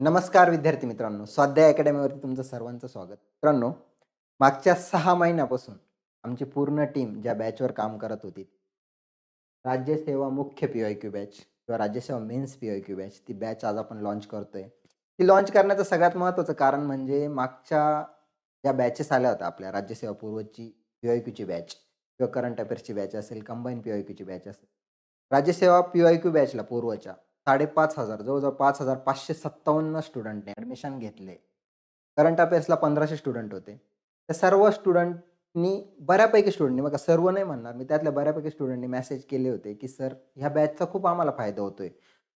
नमस्कार विद्यार्थी मित्रांनो स्वाध्याय अकॅडमीवरती तुमचं सर्वांचं स्वागत. मित्रांनो मागच्या सहा महिन्यापासून आमची पूर्ण टीम ज्या बॅचवर काम करत होती राज्यसेवा मुख्य पी आय क्यू बॅच किंवा राज्यसेवा mains P I Q batch ती बॅच आज आपण लॉन्च करतोय. ती लॉन्च करण्याचं सगळ्यात महत्त्वाचं कारण म्हणजे मागच्या ज्या बॅचेस आल्या होत्या आपल्या राज्यसेवा पूर्वची पी आय क्यूची बॅच किंवा करंट अफेअर्सची बॅच असेल कंबाईन पी आय क्यूची बॅच असेल राज्यसेवा पी आय क्यू बॅचला पूर्वच्या साडेपाच हजार जवळजवळ पाच हजार पाचशे सत्तावन्न स्टुडंटने ॲडमिशन घेतले. करंट अफेअर्सला पंधराशे स्टुडंट होते. त्या सर्व स्टुडंटनी बऱ्यापैकी स्टुडंटनी बघा सर्व नाही म्हणणार मी त्यातल्या बऱ्यापैकी स्टुडंटनी मेसेज केले होते की सर ह्या बॅचचा खूप आम्हाला फायदा होतोय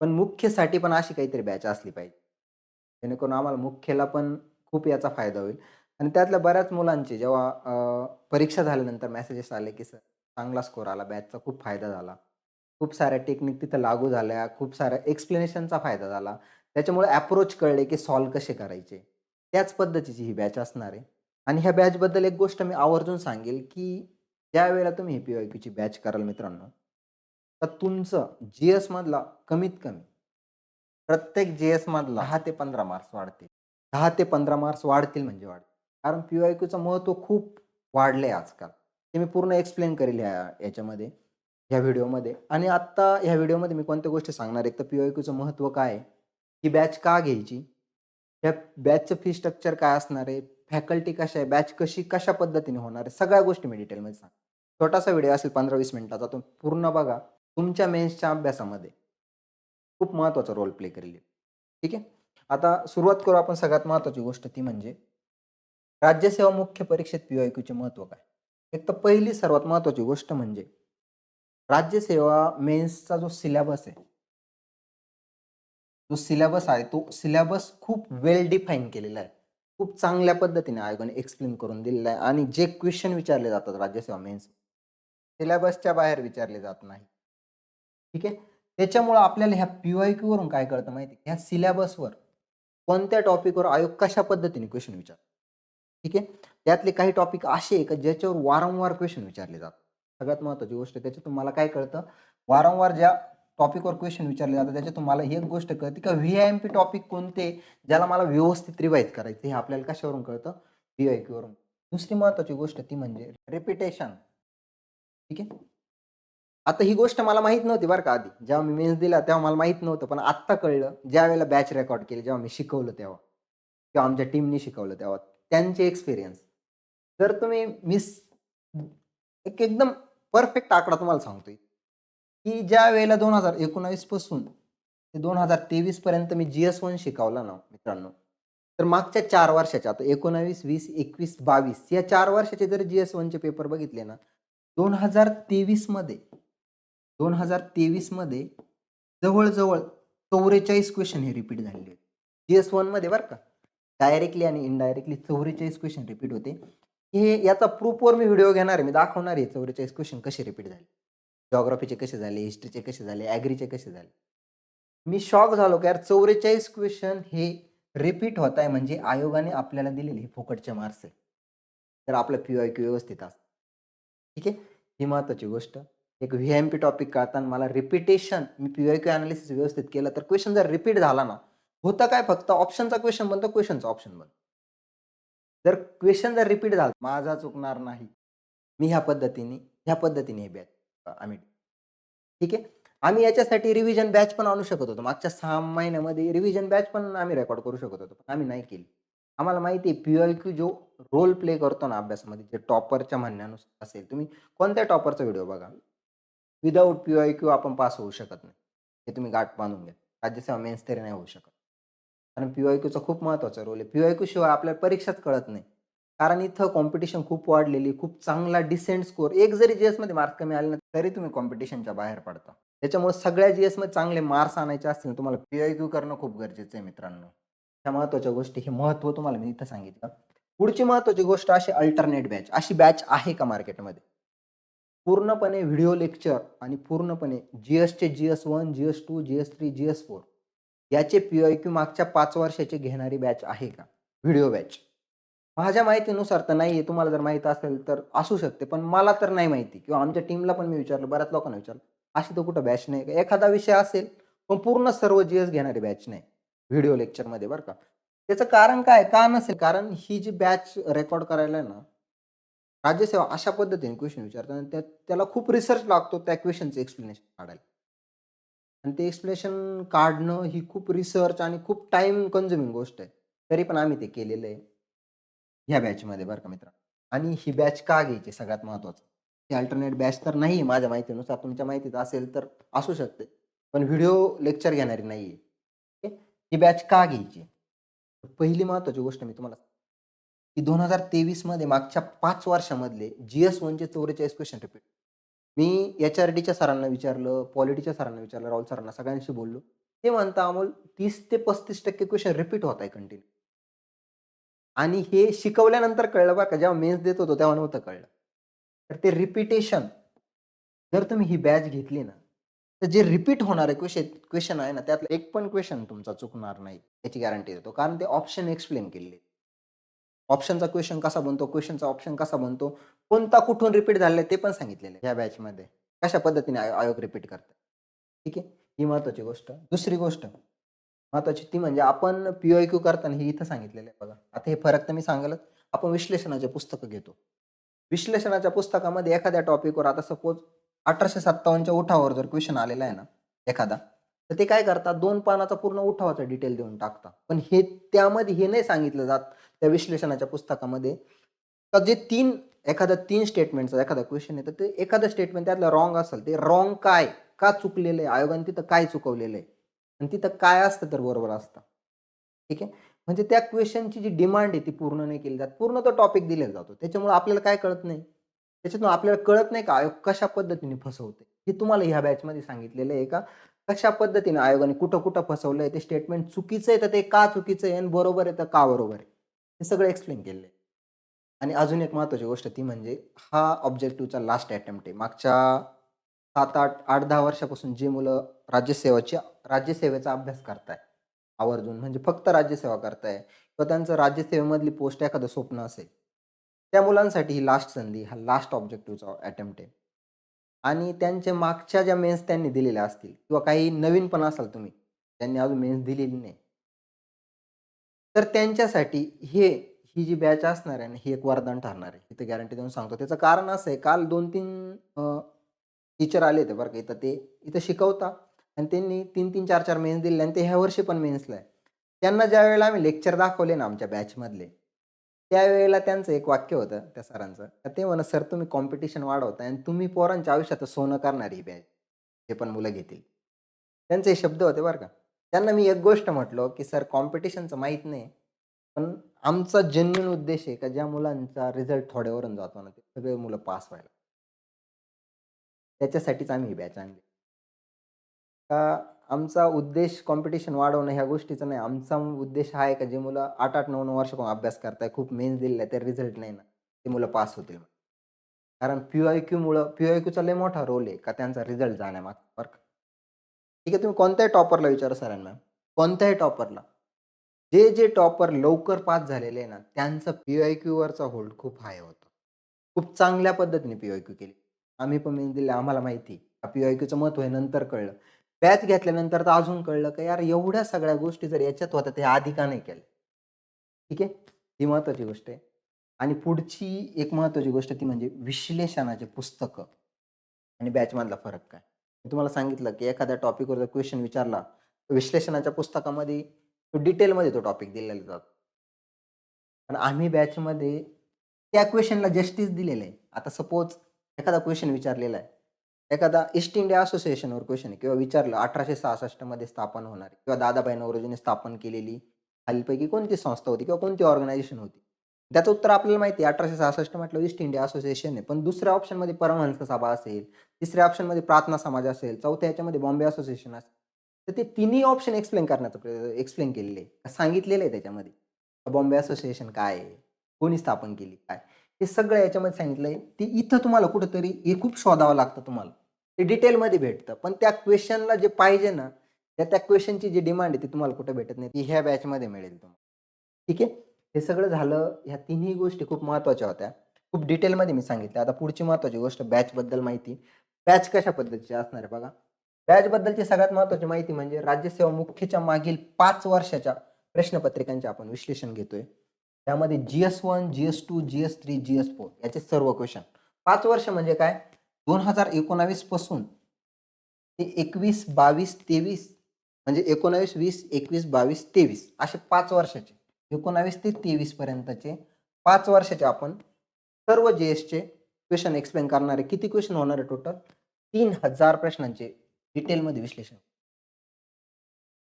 पण मुख्यसाठी पण अशी काहीतरी बॅच असली पाहिजे. जेणेकरून आम्हाला मुख्यला पण खूप याचा फायदा होईल. आणि त्यातल्या बऱ्याच मुलांचे जेव्हा परीक्षा झाल्यानंतर मेसेजेस आले की सर चांगला स्कोर आला बॅचचा खूप फायदा झाला. खूप साऱ्या टेक्निक तिथं लागू झाल्या खूप साऱ्या एक्सप्लेनेशनचा फायदा झाला. त्याच्यामुळे अप्रोच कळले की सॉल्व कसे करायचे. त्याच पद्धतीची ही बॅच असणार आहे. आणि ह्या बॅचबद्दल एक गोष्ट मी आवर्जून सांगेल की ज्या वेळेला तुम्ही ही पी आय क्यूची बॅच कराल मित्रांनो तर तुमचं जी एसमधला कमीत कमी प्रत्येक जी एसमधला दहा ते पंधरा मार्क्स वाढतील. दहा ते पंधरा मार्क्स वाढतील म्हणजे वाढतील. कारण पी आय क्यूचं महत्त्व खूप वाढलं आहे आजकाल. ते मी पूर्ण एक्सप्लेन करेल ह्या याच्यामध्ये. ह्या व्हिडिओमध्ये. आणि आत्ता ह्या व्हिडिओमध्ये मी कोणत्या गोष्टी सांगणार? एक तर पी आय क्यूचं महत्त्व काय आहे? ही बॅच का घ्यायची? ह्या बॅचचं फी स्ट्रक्चर काय असणार आहे? फॅकल्टी कशा आहे? बॅच कशी कशा पद्धतीने होणार आहे? सगळ्या गोष्टी मी डिटेलमध्ये सांग छोटासा व्हिडिओ असेल पंधरा वीस मिनिटाचा तो पूर्ण बघा. तुमच्या मेन्सच्या अभ्यासामध्ये खूप महत्त्वाचा रोल प्ले करेल ठीक आहे? आता सुरुवात करू आपण सगळ्यात महत्त्वाची गोष्ट ती म्हणजे राज्यसेवा मुख्य परीक्षेत पी ओ क्यूचे महत्त्व काय? एक तर पहिली सर्वात महत्त्वाची गोष्ट म्हणजे राज्यसेवा मेन्सचा जो सिलेबस आहे जो सिलेबस आहे तो सिलेबस खूप वेल डिफाईन केलेला आहे. खूप चांगल्या पद्धतीने आयोगाने एक्सप्लेन करून दिलेला आहे आणि जे क्वेश्चन विचारले जातात राज्यसेवा मेन्स सिलेबसच्या बाहेर विचारले जात नाही. ठीक आहे? त्याच्यामुळं आपल्याला ह्या पी वाय क्यू वरून काय कळतं माहिती ह्या सिलेबसवर कोणत्या टॉपिकवर आयोग कशा पद्धतीने क्वेश्चन विचार ठीक आहे? त्यातले काही टॉपिक असे आहे का ज्याच्यावर वारंवार क्वेश्चन विचारले जातात? सगळ्यात महत्त्वाची गोष्ट त्याच्यातून मला काय कळतं वारंवार ज्या टॉपिकवर क्वेश्चन विचारले जातात त्याच्यातून मला ही एक गोष्ट कळते का V I M P topic कोणते ज्याला मला व्यवस्थित रिवाईज करायचं हे आपल्याला कशावरून कळतं? व्ही आय क्यूवरून दुसरी महत्त्वाची गोष्ट ती म्हणजे रेपिटेशन ठीक आहे? आता ही गोष्ट मला माहीत नव्हती बरं का आधी. जेव्हा मी मेन्स दिला तेव्हा मला माहीत नव्हतं. पण आत्ता कळलं ज्या वेळेला बॅच रेकॉर्ड केली जेव्हा मी शिकवलं तेव्हा. किंवा आमच्या टीमने शिकवलं तेव्हा. त्यांचे एक्सपिरियन्स जर तुम्ही मिस एक एकदम परफेक्ट आकडा तुम्हाला सांगतोय. की ज्या वेळेला दोन हजार एकोणावीसपासून ते दोन हजार तेवीस पर्यंत मी जी एस वन शिकवला ना मित्रांनो तर मागच्या चार वर्षाच्या आता एकोणावीस वीस एकवीस बावीस या चार वर्षाचे जर जी एस वनचे पेपर बघितले ना दोन हजार तेवीसमध्ये दोन हजार तेवीसमध्ये जवळजवळ चौवेचाळीस क्वेश्चन हे रिपीट झालेले. जी एस वनमध्ये बरं का डायरेक्टली आणि इनडायरेक्टली चौवेचाळीस क्वेश्चन रिपीट होते. हे याचा प्रूफवर मी व्हिडिओ घेणार आहे. मी दाखवणार आहे चौवेचाळीस क्वेश्चन कसे रिपीट झाले. जॉग्राफीचे कसे झाले हिस्ट्रीचे कसे झाले ॲग्रीचे कसे झाले. मी शॉक झालो की यार चौवेचाळीस क्वेश्चन हे रिपीट होत आहे म्हणजे आयोगाने आपल्याला दिलेले हे फुकटचे मार्क्स आहे तर आपलं पी आय क्यू व्यवस्थित असतं. ठीक आहे? ही महत्त्वाची गोष्ट. एक व्ही एम पी टॉपिक कळताना मला रिपिटेशन मी पी आय क्यू अनालिसिस व्यवस्थित केलं तर क्वेश्चन जर रिपीट झाला ना होतं काय फक्त ऑप्शनचा क्वेश्चन बनतो क्वेश्चनचा ऑप्शन बनतो. जर क्वेश्चन जर रिपीट झाला माझा चुकणार नाही. मी ह्या पद्धतीने ह्या पद्धतीने हे बॅच आम्ही ठीक आहे? आम्ही याच्यासाठी रिव्हिजन बॅच पण आणू शकत होतो. मागच्या सहा महिन्यामध्ये रिव्हिजन बॅच पण आम्ही रेकॉर्ड करू शकत होतो पण आम्ही नाही केली. आम्हाला माहिती आहे पी आय क्यू जो रोल प्ले करतो ना अभ्यासामध्ये जे टॉपरच्या म्हणण्यानुसार असेल तुम्ही कोणत्या टॉपरचा व्हिडिओ बघा? विदाऊट पी आय क्यू आपण पास होऊ शकत नाही. हे तुम्ही गाठ बांधून घ्या. राज्यसेवा मेन्स तरी नाही होऊ शकत. कारण पी वाय क्यूचा खूप महत्त्वाचा रोल आहे. पी वाय क्यूशिवाय आपल्याला परीक्षाच कळत नाही. कारण इथं कॉम्पिटिशन खूप वाढलेली खूप चांगला डिसेंट स्कोर एक जरी जी एसमध्ये मार्क्स कमी आले ना तरी तुम्ही कॉम्पिटिशनच्या बाहेर पडता. त्याच्यामुळे सगळ्या जी एसमध्ये चांगले मार्क्स आणायचे असतील तुम्हाला पी आय क्यू करणं खूप गरजेचं आहे मित्रांनो. ह्या महत्त्वाच्या गोष्टी हे महत्त्व तुम्हाला मी इथं सांगितलं. पुढची महत्त्वाची गोष्ट अशी अल्टरनेट बॅच अशी बॅच आहे का मार्केटमध्ये पूर्णपणे व्हिडिओ लेक्चर आणि पूर्णपणे जी एसचे G S one G S two G S three G S four याचे पी आय क्यू मागच्या पाच वर्षाचे घेणारी बॅच आहे का व्हिडिओ बॅच माझ्या माहितीनुसार तर नाही आहे तुम्हाला जर माहीत असेल तर असू शकते पण मला तर नाही माहिती किंवा आमच्या टीमला पण मी विचारलं बऱ्याच लोकांना विचारलं अशी तर कुठं बॅच नाही का एखादा विषय असेल पण पूर्ण सर्व जी एस घेणारी बॅच नाही व्हिडिओ लेक्चरमध्ये बरं का. त्याचं कारण काय? का नसेल? कारण ही जी बॅच रेकॉर्ड करायला आहे ना, राज्यसेवा अशा पद्धतीने क्वेश्चन विचारतात त्या त्याला खूप रिसर्च लागतो त्या क्वेश्चनचं एक्सप्लेनेशन काढायला. आणि ते एक्सप्लेनेशन काढणं ही खूप रिसर्च आणि खूप टाइम कन्झ्युमिंग गोष्ट आहे. तरी पण आम्ही ते केलेलं आहे. ह्या बॅचमध्ये बरं का मित्रांनो. आणि ही बॅच का घ्यायची सगळ्यात महत्त्वाचं. ही अल्टरनेट बॅच तर नाही आहे माझ्या माहितीनुसार. तुमच्या माहितीत असेल तर असू शकते. पण व्हिडिओ लेक्चर घेणारी नाही आहे. ही बॅच का घ्यायची? पहिली महत्त्वाची गोष्ट मी तुम्हाला की 2023 मध्ये मागच्या पाच वर्षामधले जी एस वनचे चौवेचाळीस क्वेश्चन रिपीट. मी एच-आर-डीच्या सरांना विचारलं, पॉलिटीच्या सरांना विचारलं, राहुल सरांना सगळ्यांशी बोललो. ते म्हणता अमोल तीस ते पस्तीस टक्के क्वेश्चन रिपीट होत आहे कंटिन्यू. आणि हे शिकवल्यानंतर कळलं बरं का. जेव्हा मेन्स देत होतो तेव्हा नव्हतं कळलं. तर ते रिपिटेशन जर तुम्ही ही बॅच घेतली ना, तर जे रिपीट होणारे क्वेश्चन क्वेश्चन आहे ना, त्यातलं एक पण क्वेशन तुमचा चुकणार नाही. याची गॅरंटी देतो. कारण ते ऑप्शन एक्सप्लेन केलेले ऑप्शनचा क्वेश्चन कसा बनतो, क्वेश्चनचा ऑप्शन कसा बनतो, कोणता कुठून रिपीट झालेला ते पण सांगितलेलं आहे ह्या बॅचमध्ये. कशा पद्धतीने आय आयोग रिपीट करतात. ठीक आहे. ही महत्त्वाची गोष्ट. दुसरी गोष्ट महत्त्वाची ती म्हणजे आपण पी आय क्यू करताना हे इथं सांगितलेलं आहे बघा. आता हे फरक तर मी सांगेलच. आपण विश्लेषणाचे पुस्तकं घेतो. विश्लेषणाच्या पुस्तकामध्ये एखाद्या टॉपिकवर आता सपोज अठराशे सत्तावन्नच्या उठावर जर क्वेश्चन आलेला आहे ना एखादा, तर ते काय करतात दोन पानाचा पूर्ण उठावाचा डिटेल देऊन टाकतात. पण हे त्यामध्ये हे नाही सांगितलं जात त्या विश्लेषणाच्या पुस्तकामध्ये का जे तीन एखादा तीन स्टेटमेंटचा एखादा क्वेश्चन आहे, तर ते एखादं स्टेटमेंट त्यातलं रॉंग असेल. ते रॉंग काय? का चुकलेलं आहे? आयोगाने तिथं काय चुकवलेलं आहे? आणि तिथं काय असतं तर बरोबर असतं. ठीक आहे. म्हणजे त्या क्वेश्चनची जी डिमांड आहे ती पूर्ण नाही केली जात. पूर्ण तो टॉपिक दिलेला जातो. त्याच्यामुळे आपल्याला काय कळत नाही? त्याच्यातून आपल्याला कळत नाही का आयोग कशा पद्धतीने फसवते? हे तुम्हाला ह्या बॅचमध्ये सांगितलेलं आहे का कशा पद्धतीने आयोगाने कुठं-कुठं फसवलंय? ते स्टेटमेंट चुकीचं आहे तर ते का चुकीचं आहे? आणि बरोबर आहे तर का बरोबर आहे? हे सगळं एक्सप्लेन केलेलं आहे. आणि अजून एक महत्त्वाची गोष्ट ती म्हणजे हा ऑब्जेक्टिव्हचा लास्ट अटेम्प्ट आहे. मागच्या 7-8, 8-10 वर्षापासून जी मुलं राज्यसेवाची राज्यसेवेचा अभ्यास करताय आवर्जून म्हणजे फक्त राज्यसेवा करताय किंवा त्यांचं राज्यसेवेमधली पोस्ट एखादं स्वप्न असेल. त्या मुलांसाठी ही लास्ट संधी, हा लास्ट ऑब्जेक्टिव्हचा अटेम्प्ट आहे. आणि त्यांच्या मागच्या ज्या मेन्स त्यांनी दिलेल्या असतील किंवा काही नवीन पण असाल तुम्ही, त्यांनी अजून मेन्स दिलेली नाही. तर त्यांच्यासाठी हे ही जी बॅच असणार आहे ना, ही एक वरदान ठरणार आहे. इथं गॅरंटी देऊन सांगतो. त्याचं कारण असं आहे काल दोन तीन टीचर आले होते बरं का इथं. ते इथं शिकवता आणि त्यांनी 3-3, 4-4 मेन्स दिले आणि ते ह्या वर्षी पण मेन्सला आहे. त्यांना ज्यावेळेला आम्ही लेक्चर दाखवले ना आमच्या बॅचमधले, त्यावेळेला त्यांचं एक वाक्य होतं त्या सरांचं. ते म्हणत, "सर तुम्ही कॉम्पिटिशन वाढवता आणि तुम्ही पोरांच्या आयुष्यात सोनं करणार ही बॅच. जे पण मुलं घेतील." त्यांचे शब्द होते बरं का. त्यांना मी एक गोष्ट म्हटलो, की "सर कॉम्पिटिशनचं माहीत नाही. पण आमचा जेन्युन उद्देश आहे का ज्या मुलांचा रिझल्ट थोड्यावरून जातो ना, ते सगळे मुलं पास व्हायला." त्याच्यासाठीच आम्ही ही बॅच आणली. का आमचा उद्देश कॉम्पिटिशन वाढवणं ह्या गोष्टीचा नाही. आमचा उद्देश हा आहे का जे मुलं 8-8, 9-9 वर्षापासून अभ्यास करताय, खूप मेन्स दिलेला आहे, तर रिझल्ट नाही ना, ते मुलं पास होतील. कारण पी आय क्यूमुळं पी आय क्यूचा लय मोठा रोल आहे का त्यांचा रिझल्ट जाण्यामागे बरं का. ठीक आहे. तुम्ही कोणत्याही टॉपरला विचारा सरांना. कोणत्याही टॉपरला. जे, जे टॉपर लवकर पास झालेले आहे ना, त्यांचा पी आय क्यूवरचा होल्ड खूप हाय होतो. खूप चांगल्या पद्धतीने पी आय क्यू केली. आम्ही पण मेन्स दिले, आम्हाला माहिती आहे. पी आय क्यूचं महत्त्व आहे नंतर कळलं. बॅच घेतल्यानंतर तर अजून कळलं, की यार एवढ्या सगळ्या गोष्टी जर याच्यात होत्या, ते आधी का नाही केल्या? ठीक आहे. ही महत्त्वाची गोष्ट आहे. आणि पुढची एक महत्त्वाची गोष्ट ती म्हणजे विश्लेषणाचे पुस्तकं आणि बॅचमधला फरक काय? मी तुम्हाला सांगितलं, की एखाद्या टॉपिकवर जर क्वेश्चन विचारला, तर विश्लेषणाच्या पुस्तकामध्ये तो डिटेलमध्ये तो टॉपिक दिलेला जातो. पण आम्ही बॅचमध्ये त्या क्वेश्चनला जस्टिस दिलेलं आहे. आता सपोज एखादा क्वेश्चन विचारलेला आहे. एखादा ईस्ट इंडिया असोसिएशनवर क्वेश्चन आहे किंवा विचारलं 1866 मध्ये स्थापन होणारी किंवा दादाभाई नौरोजीने स्थापन केलेली खालीलपैकी कोणती संस्था होती किंवा कोणती ऑर्गनायझेशन होती? त्याचं उत्तर आपल्याला माहिती आहे 1866 म्हटलं ईस्ट इंडिया असोसिएशन आहे. पण दुसऱ्या ऑप्शनमध्ये परमहंस सभा असेल, तिसऱ्या ऑप्शनमध्ये प्रार्थना समाज असेल, चौथ्या याच्यामध्ये बॉम्बे असोसिएशन असेल. तर ते तिन्ही ऑप्शन एक्सप्लेन करण्याचा प्रयत्न एक्सप्लेन केलेले आहे. सांगितलेलं आहे त्याच्यामध्ये. बॉम्बे असोसिएशन काय आहे? कोणी स्थापन केली? काय? हे सगळं याच्यामध्ये सांगितलंय. ते इथं तुम्हाला कुठंतरी हे खूप शोधावं लागतं तुम्हाला. ते डिटेलमध्ये भेटतं. पण त्या क्वेश्चनला जे पाहिजे ना, त्या त्या क्वेश्चनची जी डिमांड आहे ती तुम्हाला कुठे भेटत नाही. ती ह्या बॅचमध्ये मिळेल तुम्हाला. ठीक आहे. हे सगळं झालं. ह्या तिन्ही गोष्टी खूप महत्त्वाच्या होत्या. खूप डिटेलमध्ये मी सांगितलं आता पुढची महत्त्वाची गोष्ट बॅचबद्दल माहिती. बॅच कशा पद्धतीची असणार आहे बघा. बॅचबद्दलची सगळ्यात महत्त्वाची माहिती म्हणजे राज्यसेवा मुख्यच्या मागील पाच वर्षाच्या प्रश्नपत्रिकांचे आपण विश्लेषण घेतोय त्यामध्ये G S one G S two G S three G S four याचे सर्व क्वेश्चन पाच वर्ष म्हणजे काय दोन हजार एकोणावीसपासून ते एकवीस बावीस तेवीस म्हणजे एकोणावीस वीस एकवीस बावीस तेवीस असे पाच वर्षाचे. एकोणावीस ते तेवीस पर्यंतचे पाच वर्षाचे आपण सर्व जी एसचे क्वेश्चन एक्सप्लेन करणारे किती क्वेश्चन होणार आहे टोटल तीन हजार प्रश्नांचे डिटेलमध्ये विश्लेषण.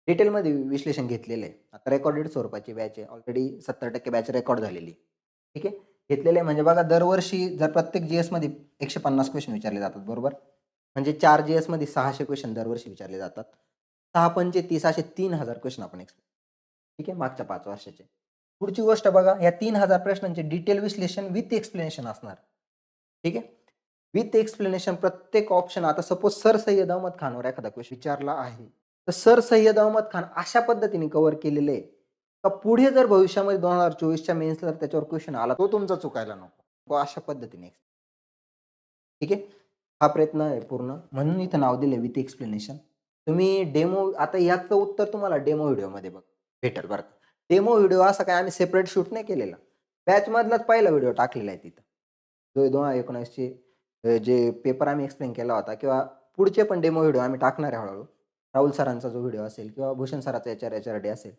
डिटेलमध्ये विश्लेषण घेतलेलं आहे. आता रेकॉर्डेड स्वरूपाची बॅच आहे. ऑलरेडी सत्तर टक्के बॅच रेकॉर्ड झालेली ठीक आहे? घेतलेले आहे. म्हणजे बघा दरवर्षी जर प्रत्येक जी एसमध्ये एकशे पन्नास क्वेश्चन विचारले जातात बरोबर? म्हणजे चार जी एसमध्ये सहाशे क्वेश्चन दरवर्षी विचारले जातात. सहा पंचे तीस असे तीन हजार क्वेश्चन आपण एक्सप्लेन ठीक आहे? मागच्या पाच वर्षाचे. पुढची गोष्ट बघा या तीन हजार प्रश्नांचे डिटेल विश्लेषण विथ एक्सप्लेनेशन असणार. ठीक आहे? विथ एक्सप्लेनेशन प्रत्येक ऑप्शन आता सपोज सर सय्यद अहमद खानवर एखादा क्वेश्चन विचारला आहे. तर सर सय्यद अहमद खान अशा पद्धतीने कव्हर केलेले आहे. पुढे जर भविष्यामध्ये दोन हजार चोवीसच्या मेन्सला जर त्याच्यावर क्वेश्चन आला तो तुमचा चुकायला नको. अशा पद्धतीने ठीक आहे? हा प्रयत्न आहे पूर्ण. म्हणून इथं नाव दिले विथ एक्सप्लेनेशन तुम्ही डेमो आता याचं उत्तर तुम्हाला डेमो व्हिडिओमध्ये बघ भेटेल बरं का. डेमो व्हिडिओ असा काय आम्ही सेपरेट शूट नाही केलेला. बॅचमधलाच पहिला व्हिडिओ टाकलेला आहे तिथं. जो दोन हजार एकोणीसचे जे पेपर आम्ही एक्सप्लेन केला होता किंवा पुढचे पण डेमो व्हिडिओ आम्ही टाकणार आहे हळूहळू. राहुल सरांचा जो व्हिडिओ असेल किंवा Bhushan सराचा H R H R D असेल.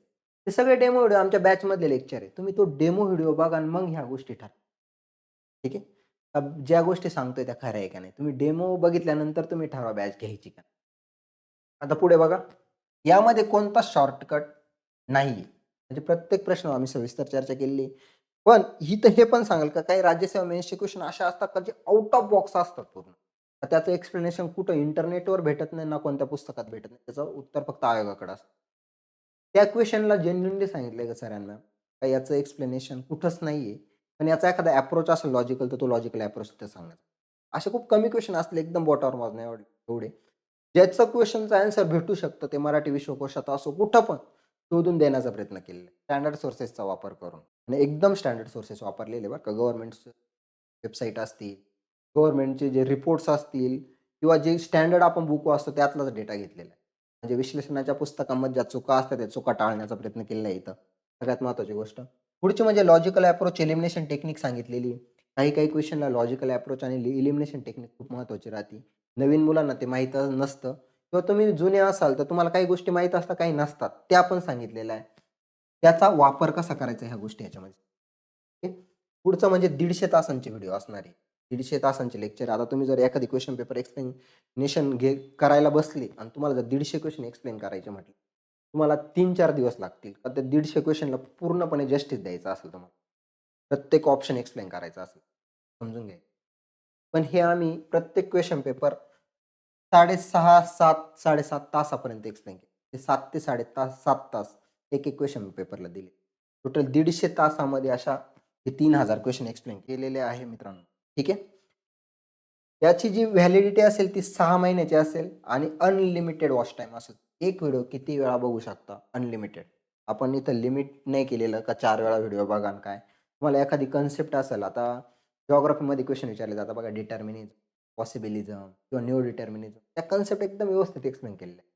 ते सगळे डेमो व्हिडिओ आमच्या बॅचमधले लेक्चर आहे तुम्ही तो डेमो व्हिडिओ बघा आणि मग ह्या गोष्टी ठरवा. ठीक आहे? ज्या गोष्टी सांगतोय त्या खऱ्या आहे का नाही? तुम्ही डेमो बघितल्यानंतर तुम्ही ठरवा बॅच घ्यायची का आता पुढे बघा. यामध्ये कोणता शॉर्टकट नाही म्हणजे प्रत्येक प्रश्न आम्ही सविस्तर चर्चा केलेली पण ही तर हे पण सांगाल का? काही राज्यसेवा मेन्सचे क्वेश्चन अशा असतात का जे आउट ऑफ बॉक्स असतात पूर्ण? त्याचं एक्सप्लेनेशन कुठं? इंटरनेटवर भेटत नाही ना कोणत्या पुस्तकात भेटत नाही. त्याचं उत्तर फक्त आयोगाकडे असतं. त्या क्वेश्चनला जेन्युनली सांगितलंय का सरांना? का याचं एक्सप्लेनेशन कुठंच नाहीये? पण याचा एखादा अप्रोच असेल लॉजिकल तर तो लॉजिकल अप्रोच ते सांगायचा असे खूप कमी क्वेश्चन असले एकदम बोटावर मोजण्या एवढे एवढे. ज्याचं क्वेश्चनचा आन्सर भेटू शकतं ते मराठी विश्वकोशात असो कुठं पण शोधून देण्याचा प्रयत्न केलेला आहे. स्टँडर्ड सोर्सेसचा वापर करून. आणि एकदम स्टँडर्ड सोर्सेस वापरलेले बरं का. गव्हर्नमेंटचे वेबसाईट असतील गव्हर्नमेंटचे जे रिपोर्ट्स असतील किंवा जे स्टँडर्ड आपण बुक असतो त्यातलाच डेटा घेतलेला आहे. म्हणजे विश्लेषणाच्या पुस्तकांमध्ये ज्या चुका असतात त्या चुका टाळण्याचा प्रयत्न केलेला आहे इथं. सगळ्यात महत्त्वाची गोष्ट. पुढची म्हणजे लॉजिकल अप्रोच एलिमिनेशन टेक्निक सांगितलेली. काही काही क्वेश्चनला लॉजिकल अप्रोच आणि इलिमिनेशन टेक्निक खूप महत्त्वाची राहते. नवीन मुलांना ते माहीत नसतं. किंवा तुम्ही जुने असाल तर तुम्हाला काही गोष्टी माहीत असतात काही नसतात. त्या पण सांगितलेल्या आहे त्याचा वापर कसा करायचा ह्या गोष्टी ह्याच्यामध्ये? पुढचं म्हणजे दीडशे तासांचे व्हिडिओ असणार आहे. दीडशे तासांचे लेक्चर आता तुम्ही जर एखादी क्वेश्चन पेपर एक्सप्लेनेशन घे करायला बसले आणि तुम्हाला जर दीडशे क्वेश्चन एक्सप्लेन करायचे म्हटले तुम्हाला तीन चार दिवस लागतील. तर त्या दीडशे क्वेश्चनला पूर्णपणे जस्टिस द्यायचं असेल तुम्हाला. प्रत्येक ऑप्शन एक्सप्लेन करायचा असेल. समजून घ्या. पण हे आम्ही प्रत्येक क्वेश्चन पेपर साडेसहा सात साडेसात तासापर्यंत एक्सप्लेन केले. ते सात ते साडे तास सात तास एक एक क्वेश्चन पेपरला दिले. टोटल दीडशे तासामध्ये अशा हे तीन हजार क्वेश्चन एक्सप्लेन केलेले आहे मित्रांनो. ठीक आहे? याची जी व्हॅलिडिटी असेल ती सहा महिन्याची असेल आणि अनलिमिटेड वॉच टाईम असेल. एक व्हिडिओ किती वेळा बघू शकता? अनलिमिटेड आपण इथं लिमिट नाही केलेलं का चार वेळा व्हिडिओ बघा काय? तुम्हाला एखादी कन्सेप्ट असेल आता जॉग्राफीमध्ये क्वेश्चन विचारले जातात बघा डिटर्मिनिझम पॉसिबिलिझम किंवा न्यू डिटर्मिनिझम त्या कन्सेप्ट एकदम व्यवस्थित एक्सप्लेन केलेले आहे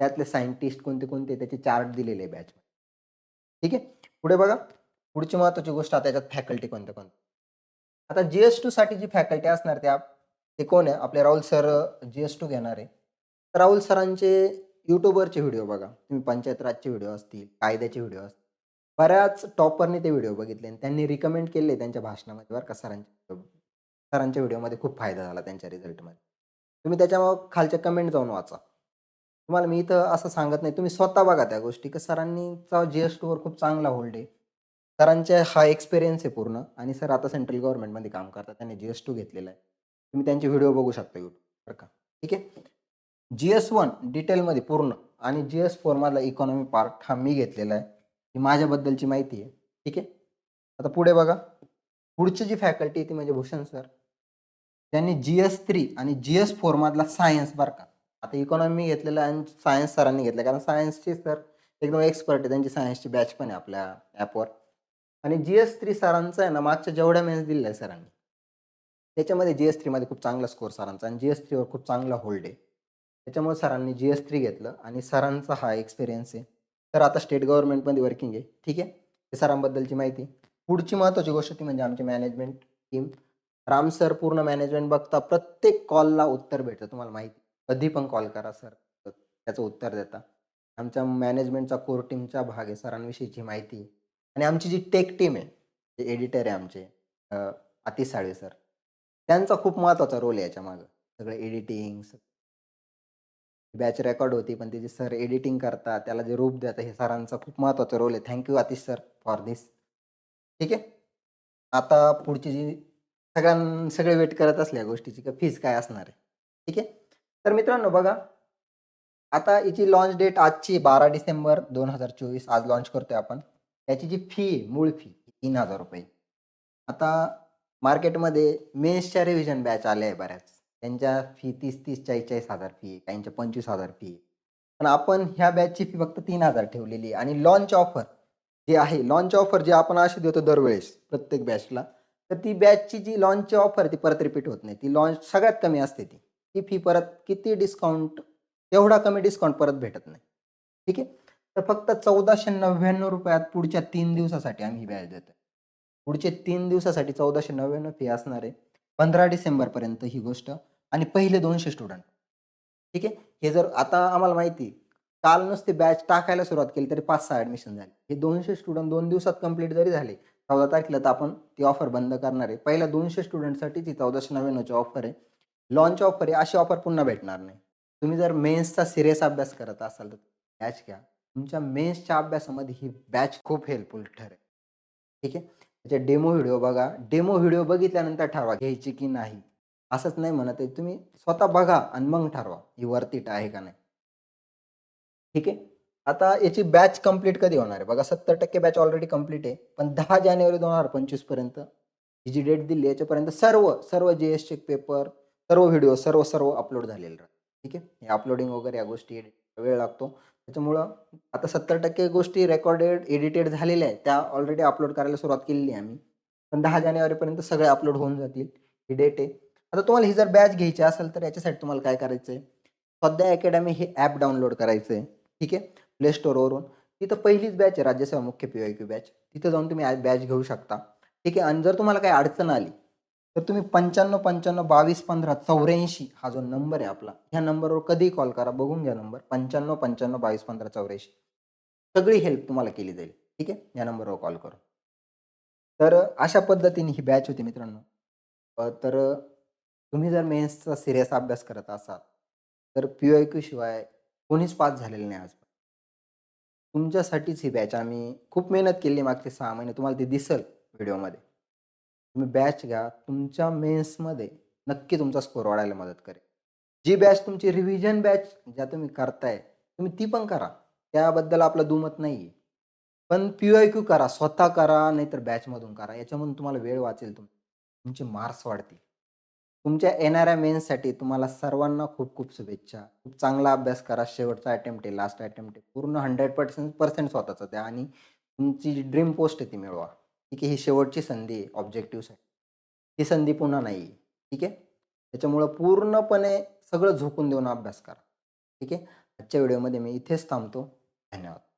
त्यातले सायंटिस्ट कोणते कोणते त्याचे चार्ट दिलेले आहे बॅच ठीक आहे? पुढे बघा. पुढची महत्त्वाची गोष्ट आता त्याच्यात फॅकल्टी कोणत्या कोणत्या आता जी एससाठी जी फॅकल्टी असणार त्या ते कोण आहे? आपले Rahul sir G S two घेणार आहे. तर राहुल सरांचे युट्यूबवरचे व्हिडिओ बघा. तुम्ही पंचायत राजचे व्हिडिओ असतील कायद्याचे व्हिडिओ असतील. बऱ्याच टॉपरने ते व्हिडिओ बघितले आणि त्यांनी रिकमेंड केले त्यांच्या भाषणामध्ये बरं का सरांच्या सरांच्या व्हिडिओमध्ये खूप फायदा झाला त्यांच्या रिझल्टमध्ये तुम्ही त्याच्या खालच्या कमेंट जाऊन वाचा. तुम्हाला मी इथं असं सांगत नाही. तुम्ही स्वतः बघा त्या गोष्टी की सरांनीचा जी एस वर खूप चांगला होल्ड आहे. सरांच्या हा एक्सपिरियन्स आहे पूर्ण. आणि सर आता सेंट्रल गव्हर्नमेंटमध्ये काम करतात. त्यांनी जी एस टू घेतलेला आहे. तुम्ही त्यांचे व्हिडिओ बघू शकता यूट्यूब बरं का? ठीक आहे? जी एस वन डिटेलमध्ये पूर्ण. आणि जी एस फोरमधला इकॉनॉमी पार्ट हा मी घेतलेला आहे. ही माझ्याबद्दलची माहिती आहे. ठीक आहे? आता पुढे बघा. पुढची जी फॅकल्टी ती म्हणजे भूषण सर. त्यांनी जी एस थ्री आणि जी एस फोरमधला सायन्स बरं का? आता इकॉनॉमी घेतलेला आणि सायन्स सरांनी घेतलं कारण सायन्सची सर एकदम एक्सपर्ट आहे. त्यांची सायन्सची बॅच पण आहे आपल्या ॲपवर आणि जी एस थ्री सरांचा आहे ना मागच्या जेवढ्या मॅच दिलेल्या आहे सरांनी त्याच्यामध्ये जी एस थ्रीमध्ये खूप चांगला स्कोर सरांचा आणि जी एस थ्रीवर खूप चांगला होल्ड आहे. त्याच्यामुळे सरांनी जी एस थ्री घेतलं आणि सरांचा हा एक्सपिरियन्स आहे. तर आता स्टेट गव्हर्नमेंटमध्ये वर्किंग आहे. ठीक आहे? हे सरांबद्दलची माहिती. पुढची महत्त्वाची गोष्ट ती म्हणजे आमची मॅनेजमेंट टीम राम सर पूर्ण मॅनेजमेंट बघता प्रत्येक कॉलला उत्तर भेटतं तुम्हाला माहिती. कधी पण कॉल करा सर त्याचं उत्तर देता. आमच्या मॅनेजमेंटचा कोर टीमचा भाग आहे. सरांविषयीची माहिती. आणि आमची जी टेक टीम आहे जे एडिटर आहे आमचे अतिश साळवे सर त्यांचा खूप महत्त्वाचा रोल आहे याच्या मागं. सगळं एडिटिंग बॅच रेकॉर्ड होती पण त्याची सर एडिटिंग करता त्याला जे रूप देतात हे सरांचा खूप महत्त्वाचा रोल आहे. Thank you Atish sir for this ठीक आहे? आता पुढची जी सगळ्यां सगळे वेट करत असल्या गोष्टीची का फीज काय असणार आहे? ठीक आहे? तर मित्रांनो बघा. आता याची लॉन्च डेट आजची बारा डिसेंबर दोन हजार चोवीस आज लॉन्च करतोय आपण. त्याची जी फी आहे मूळ फी तीन हजार रुपये. आता मार्केटमध्ये मेन्सच्या रिव्हिजन बॅच आल्या आहे बऱ्याच. त्यांच्या फी तीस तीस चाळीस चाळीस हजार फी आहे काहींच्या पंचवीस हजार फी आहे. पण आपण ह्या बॅचची फी फक्त तीन हजार ठेवलेली आहे आणि लॉन्च ऑफर जे आहे लॉन्च ऑफर जे आपण अशी देतो दरवेळेस प्रत्येक बॅचला तर ती बॅचची जी लॉन्चची ऑफर ती परत रिपीट होत नाही. ती लॉन्च सगळ्यात कमी असते ती. ती फी परत किती डिस्काउंट तेवढा कमी डिस्काउंट परत भेटत नाही. ठीक आहे? तर फक्त चौदाशे नव्याण्णव रुपयात पुढच्या तीन दिवसासाठी आम्ही व्याज बॅच देतो पुढचे तीन दिवसासाठी चौदाशे नव्याण्णव फी असणार आहे. पंधरा डिसेंबरपर्यंत ही गोष्ट आणि पहिले दोनशे स्टुडंट. ठीक आहे? हे जर आता आम्हाला माहिती काल नुसते बॅच टाकायला सुरुवात केली तरी पाच सहा ॲडमिशन झाले. हे दोनशे स्टुडंट दोन दिवसात कंप्लीट जरी झाले चौदा तारखेला तर आपण ती ऑफर बंद करणार आहे. पहिल्या दोनशे स्टुडंटसाठी ती चौदाशे नव्याण्णवची ऑफर आहे. लॉन्च ऑफर आहे. अशी ऑफर पुन्हा भेटणार नाही. तुम्ही जर मेन्सचा सिरियस अभ्यास करत असाल तर बॅच घ्या. तुमच्या मेन्सच्या अभ्यासामध्ये ही बॅच खूप हेल्पफुल ठरेल. ठीक आहे? त्याचे डेमो व्हिडिओ बघा. डेमो व्हिडिओ बघितल्यानंतर ठरवा घ्यायची की नाही. असंच नाही म्हणत आहे. तुम्ही स्वतः बघा आणि मग ठरवा ही वर्थिट आहे का नाही. ठीक आहे? आता याची बॅच कंप्लीट कधी होणार आहे? बघा सत्तर टक्के बॅच ऑलरेडी कंप्लीट आहे. पण दहा जानेवारी दोन हजार पंचवीसपर्यंत ही जी डेट दिली याच्यापर्यंत सर्व सर्व जी एस चेक पेपर सर्व व्हिडिओ सर्व सर्व अपलोड झालेले राहतात ठीक आहे? हे अपलोडिंग वगैरे या गोष्टी वेळ लागतो. त्याच्यामुळं आता सत्तर टक्के गोष्टी रेकॉर्डेड एडिटेड झालेल्या आहेत. त्या ऑलरेडी अपलोड करायला सुरुवात केलेली आहे आम्ही. पण दहा जानेवारीपर्यंत सगळे अपलोड होऊन जातील. ही डेट आहे. आता तुम्हाला ही जर बॅच घ्यायची असेल तर याच्यासाठी तुम्हाला काय करायचं आहे सध्या अकॅडमी हे ॲप डाउनलोड करायचं आहे ठीक आहे? प्ले स्टोअरवरून तिथं पहिलीच बॅच आहे. राज्यसेवा मुख्य पी वाय क्यू बॅच तिथं जाऊन तुम्ही बॅच घेऊ शकता. ठीक आहे? आणि जर तुम्हाला काही अडचण आली तर तुम्ही पंच्याण्णव पंच्याण्णव बावीस पंधरा चौऱ्याऐंशी हा जो नंबर आहे आपला ह्या नंबरवर कधीही कॉल करा. बघून घ्या नंबर. पंच्याण्णव पंच्याण्णव बावीस पंधरा चौऱ्याऐंशी. सगळी हेल्प तुम्हाला केली जाईल. ठीक आहे? या नंबरवर कॉल करून. तर अशा पद्धतीने ही बॅच होती मित्रांनो. तर तुम्ही जर मेन्सचा सिरियस अभ्यास करत असाल तर पी आय क्यू शिवाय कोणीच पास झालेलं नाही आज तुमच्यासाठीच ही बॅच आम्ही खूप मेहनत केली मागचे सहा महिने. तुम्हाला ती दिसेल व्हिडिओमध्ये तुम्ही बॅच घ्या तुमच्या मेन्समध्ये नक्की तुमचा स्कोर वाढायला मदत करेल. जी बॅच तुमची रिव्हिजन बॅच ज्या तुम्ही करताय तुम्ही ती पण करा. त्याबद्दल आपलं दुमत नाही आहे पण पी आय क्यू करा स्वतः करा नाहीतर बॅचमधून करा. याच्यामधून तुम्हाला वेळ वाचेल तुम तुमचे मार्क्स वाढतील. तुमच्या येणाऱ्या मेन्ससाठी तुम्हाला सर्वांना खूप खूप शुभेच्छा. खूप चांगला अभ्यास करा. शेवटचा अटेम्प्ट आहे लास्ट अटेम्प्ट आहे. पूर्ण हंड्रेड पर्सेंट पर्सेंट स्वतःचा द्या आणि तुमची जी ड्रीम पोस्ट आहे ती मिळवा. ठीक आहे ही शेवटची संधी आहे ऑब्जेक्टिव्हसाठी ही संधी पुन्हा नाही आहे ठीक आहे? त्याच्यामुळं पूर्णपणे सगळं झोकून देऊन अभ्यास करा ठीक आहे? आजच्या व्हिडिओमध्ये मी इथेच थांबतो. धन्यवाद.